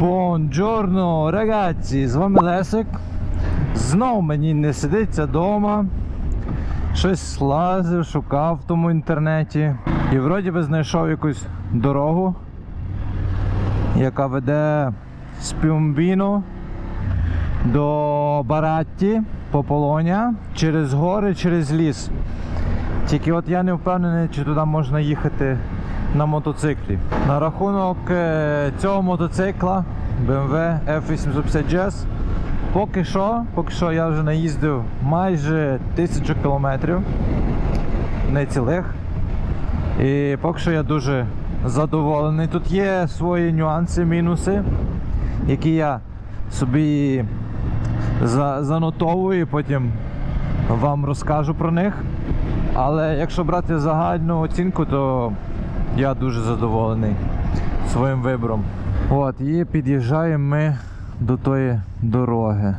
Бонджорно, рагazzi, з вами Лесик. Знов мені не сидиться вдома. Щось лазив, шукав в тому інтернеті. І вроді би знайшов якусь дорогу, яка веде з Пюмбіно до Баратті по Полоня через гори, через ліс. Тільки от я не впевнений, чи туди можна їхати на мотоциклі. На рахунок е, цього мотоцикла BMW F850 GS, поки що, поки що я вже наїздив майже тисячу кілометрів, не цілих. І поки що я дуже задоволений. Тут є свої нюанси, мінуси, які я собі за- занотовую і потім вам розкажу про них. Але якщо брати загальну оцінку, то я дуже задоволений своїм вибором. От, і під'їжджаємо ми до тої дороги.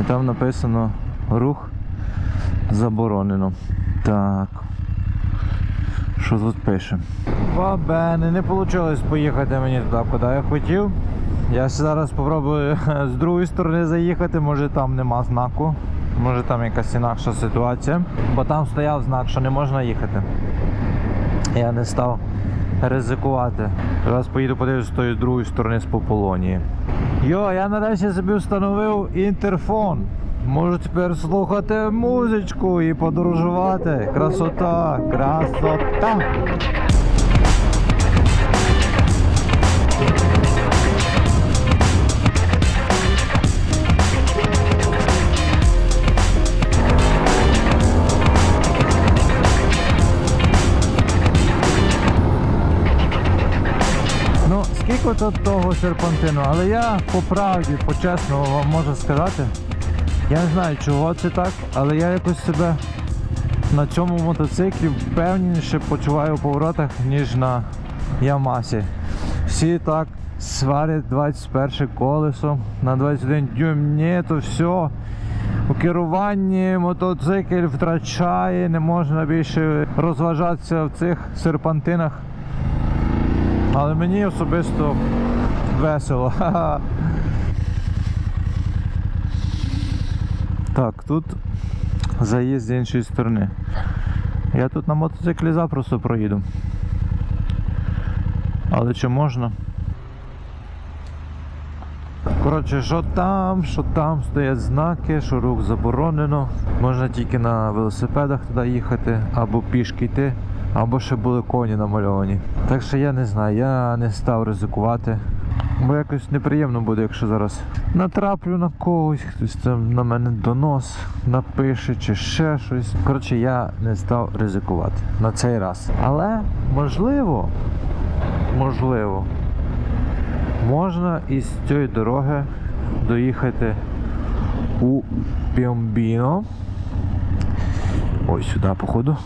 І там написано рух заборонено. Так. Що тут пише? Бабене, не вийшло поїхати мені туди, куди я хотів. Я зараз спробую з другої сторони заїхати, може там нема знаку, може там якась інакша ситуація. Бо там стояв знак, що не можна їхати. Я не став ризикувати. Зараз поїду подивлюсь з тої другої сторони з Пополонії. Йо, я нарешті собі встановив інтерфон. Можу тепер слухати музичку і подорожувати. Красота, красота. Скільки того серпантину, але я по правді, по-чесному вам можу сказати, я не знаю, чого це так, але я якось себе на цьому мотоциклі впевненіше почуваю у поворотах, ніж на Ямасі. Всі так сварять 21 колесо на 21 дюйм. Ні, то все. У керуванні мотоцикль втрачає, не можна більше розважатися в цих серпантинах. Але мені особисто весело. Так, тут заїзд з іншої сторони. Я тут на мотоциклі запросто проїду. Але чи можна? Коротше, що там, що там стоять знаки, що рух заборонено. Можна тільки на велосипедах туди їхати, або пішки йти, або ще були коні намальовані. Так що я не знаю, я не став ризикувати. Бо якось неприємно буде, якщо зараз натраплю на когось, хтось там на мене донос напише чи ще щось. Коротше, я не став ризикувати на цей раз. Але можливо, можливо, можна із цієї дороги доїхати у Піомбіно. Ось сюди, походу.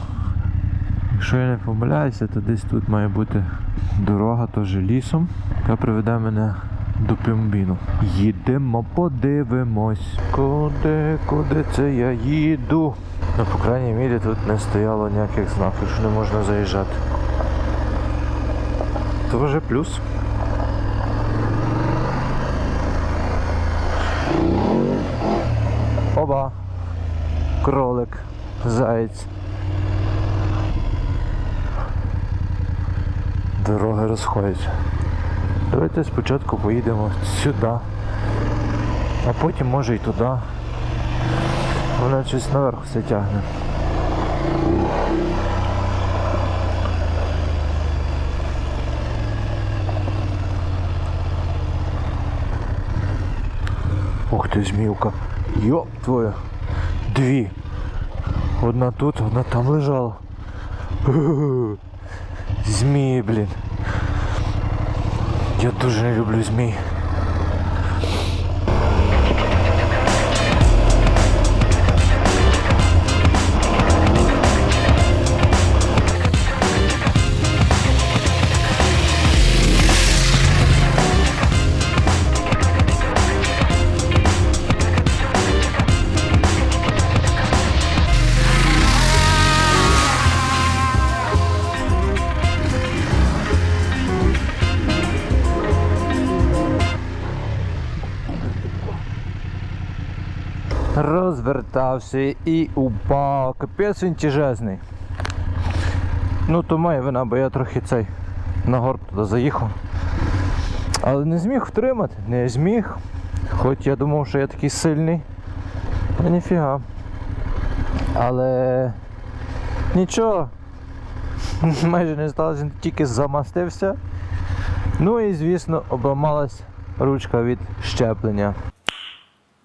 Якщо я не помиляюся, то десь тут має бути дорога теж лісом, яка приведе мене до Пюмбіну. Їдемо, подивимось. Куди, куди це я їду? Ну, по крайній мірі, тут не стояло ніяких знаків, що не можна заїжджати. То вже плюс. Оба. Кролик, заєць. Дороги розходяться. Давайте спочатку поїдемо сюди, а потім може і туди. Вона щось наверх все тягне. Ух ти, змівка. Йоп твою. Дві. Одна тут, одна там лежала. Змії, блін. Я дуже не люблю змій. Розвертався і упав. Капець він тяжезний. Ну, то моя вина, бо я трохи цей на горб туди заїхав. Але не зміг втримати, не зміг. Хоч я думав, що я такий сильний. А ніфіга. Але нічого. Майже не сталося, він тільки замастився. Ну і звісно обламалась ручка від щеплення.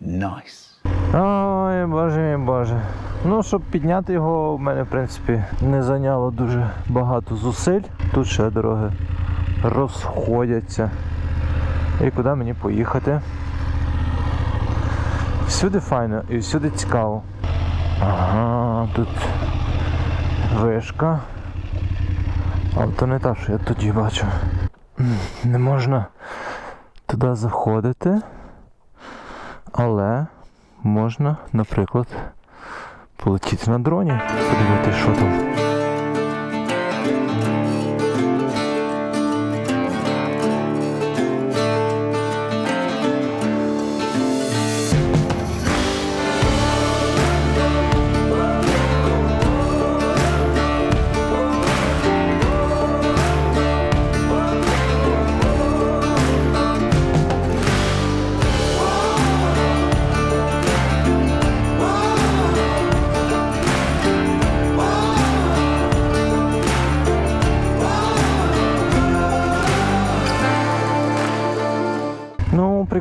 Nice. Ой, боже мій боже. Ну, щоб підняти його, в мене, в принципі, не зайняло дуже багато зусиль. Тут ще дороги розходяться. І куди мені поїхати? Всюди файно і всюди цікаво. Ага, тут вишка. Але то не та, що я тоді бачу. Не можна туди заходити. Але можна, наприклад, полетіти на дроні, подивитися, що там.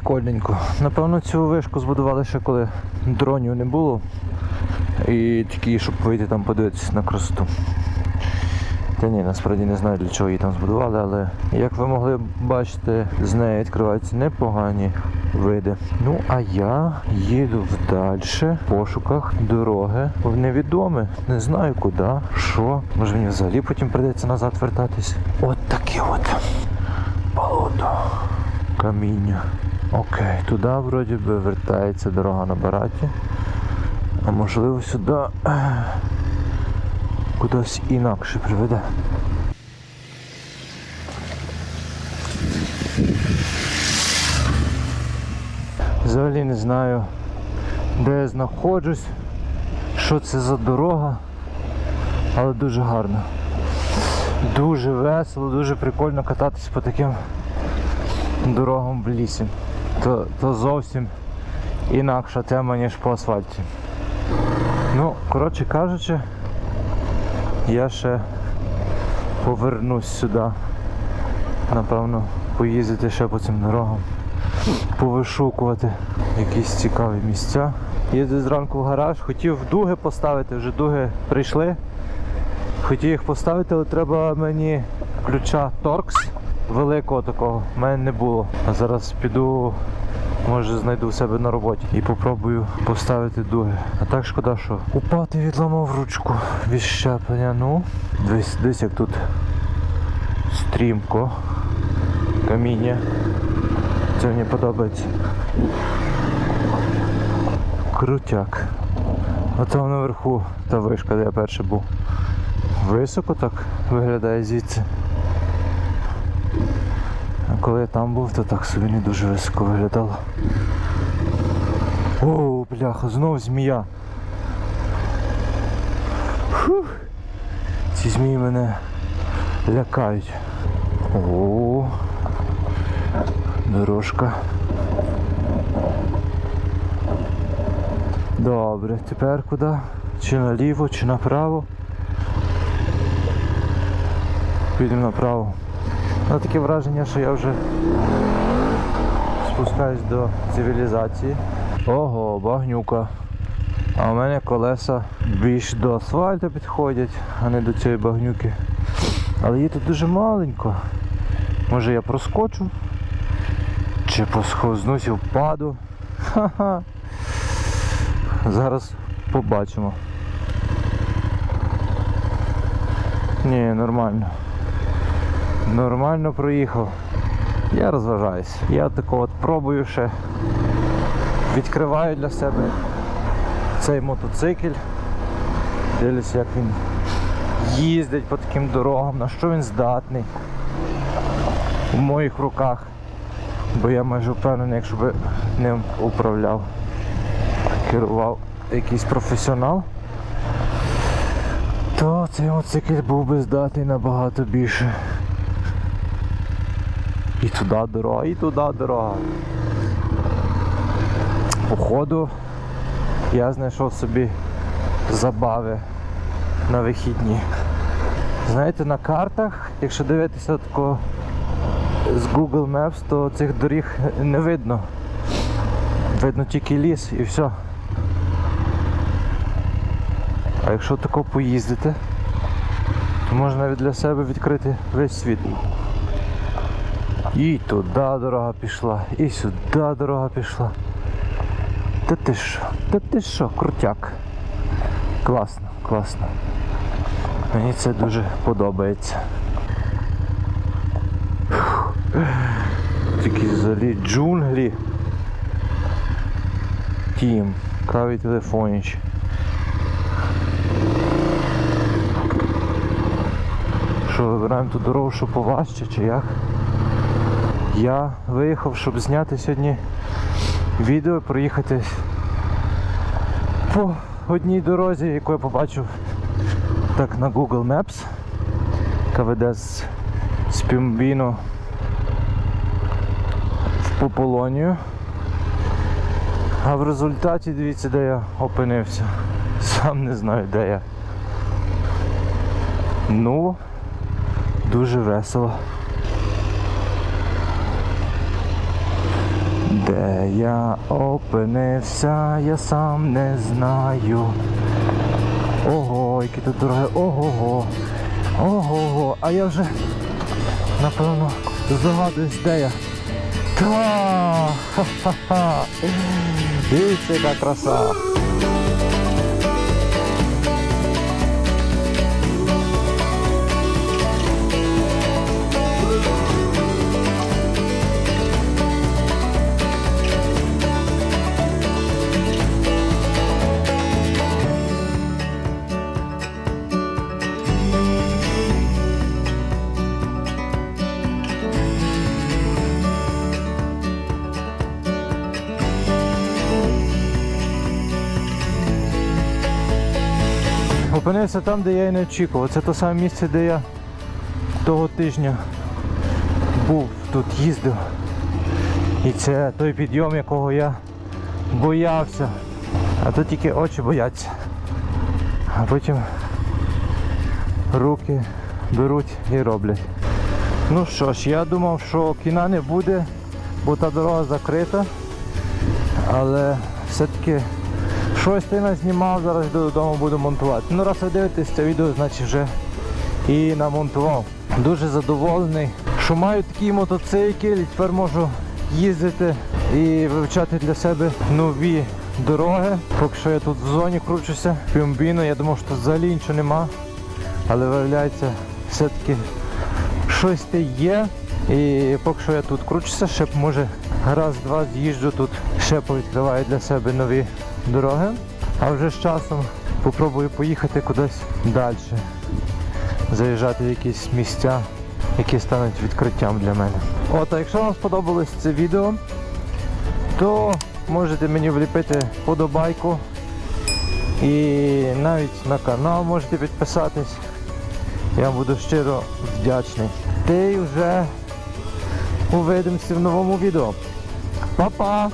Прикольненько. Напевно, цю вишку збудували ще коли дронів не було. І такі, щоб вийти там подивитися на красоту. Та ні, насправді не знаю для чого її там збудували, але як ви могли бачити, з неї відкриваються непогані види. Ну а я їду вдальше в пошуках дороги в невідоме. Не знаю куди, що. Може мені взагалі потім прийдеться назад вертатись. От таке от болото каміння. Окей, туди вроді би вертається дорога на бараті. А можливо сюди кудись інакше приведе. Взагалі не знаю, де я знаходжусь, що це за дорога, але дуже гарно. Дуже весело, дуже прикольно кататись по таким дорогам в лісі. То, то зовсім інакша тема, ніж по асфальті. Ну, коротше кажучи, я ще повернусь сюди. Напевно, поїздити ще по цим дорогам, повишукувати якісь цікаві місця. Їду зранку в гараж, хотів дуги поставити, вже дуги прийшли. Хотів їх поставити, але треба мені ключа Торкс великого такого в мене не було. А зараз піду, може знайду в себе на роботі і попробую поставити дуги. А так шкода, що упав і відламав ручку від щеплення. Ну, десь, десь як тут стрімко, каміння. Це мені подобається. Крутяк. А наверху та вишка, де я перший був. Високо так виглядає звідси. Коли я там був, то так собі не дуже високо виглядало. О, бляха, знову змія. Фух. Ці змії мене лякають. О, дорожка. Добре, тепер куди? Чи наліво, чи направо? Підемо направо. Ну, таке враження, що я вже спускаюсь до цивілізації. Ого, багнюка. А у мене колеса більш до асфальту підходять, а не до цієї багнюки. Але її тут дуже маленько. Може я проскочу? Чи посхознусь і впаду? Ха-ха. Зараз побачимо. Ні, нормально. Нормально проїхав. Я розважаюсь. Я тако от пробую ще. Відкриваю для себе цей мотоцикль. Дивлюся, як він їздить по таким дорогам, на що він здатний в моїх руках. Бо я майже впевнений, якщо би ним управляв. керував якийсь професіонал, то цей мотоцикл був би здатний набагато більше. І туди дорога, і туди дорога. Походу, я знайшов собі забави на вихідні. Знаєте, на картах, якщо дивитися тако з Google Maps, то цих доріг не видно. Видно тільки ліс і все. А якщо тако поїздити, то можна для себе відкрити весь світ. І туди дорога пішла, і сюди дорога пішла. Та ти що? Та ти що, крутяк. Класно, класно. Мені це дуже подобається. Такі взагалі джунглі. Тім, каві телефоніч. Що, вибираємо ту дорогу, що поважче чи як? Я виїхав, щоб зняти сьогодні відео, проїхати по одній дорозі, яку я побачив так на Google Maps, яка веде з, Пюмбіно в Пополонію. А в результаті дивіться, де я опинився. Сам не знаю, де я. Ну, дуже весело. Де я опинився, я сам не знаю. Ого, які тут дороги, ого-го. Ого-го. А я вже напевно згадуюсь, де я. Та! Ха-ха-ха! Дивіться, яка краса! Опинився там, де я і не очікував. Це те саме місце, де я того тижня був, тут їздив. І це той підйом, якого я боявся. А тут тільки очі бояться. А потім руки беруть і роблять. Ну що ж, я думав, що кіна не буде, бо та дорога закрита. Але все-таки щось ти назнімав, зараз йду додому буду монтувати. Ну раз ви дивитесь це відео, значить вже і намонтував. Дуже задоволений, що маю такий мотоцикл і тепер можу їздити і вивчати для себе нові дороги. Поки що я тут в зоні кручуся, Пюмбіно, я думав, що взагалі нічого нема. Але виявляється, все-таки щось те є. І поки що я тут кручуся, ще може раз-два з'їжджу тут, ще повідкриваю для себе нові дороги. А вже з часом попробую поїхати кудись далі. Заїжджати в якісь місця, які стануть відкриттям для мене. От, а якщо вам сподобалось це відео, то можете мені вліпити подобайку. І навіть на канал можете підписатись. Я вам буду щиро вдячний. Ти вже увидимося в новому відео. Па-па!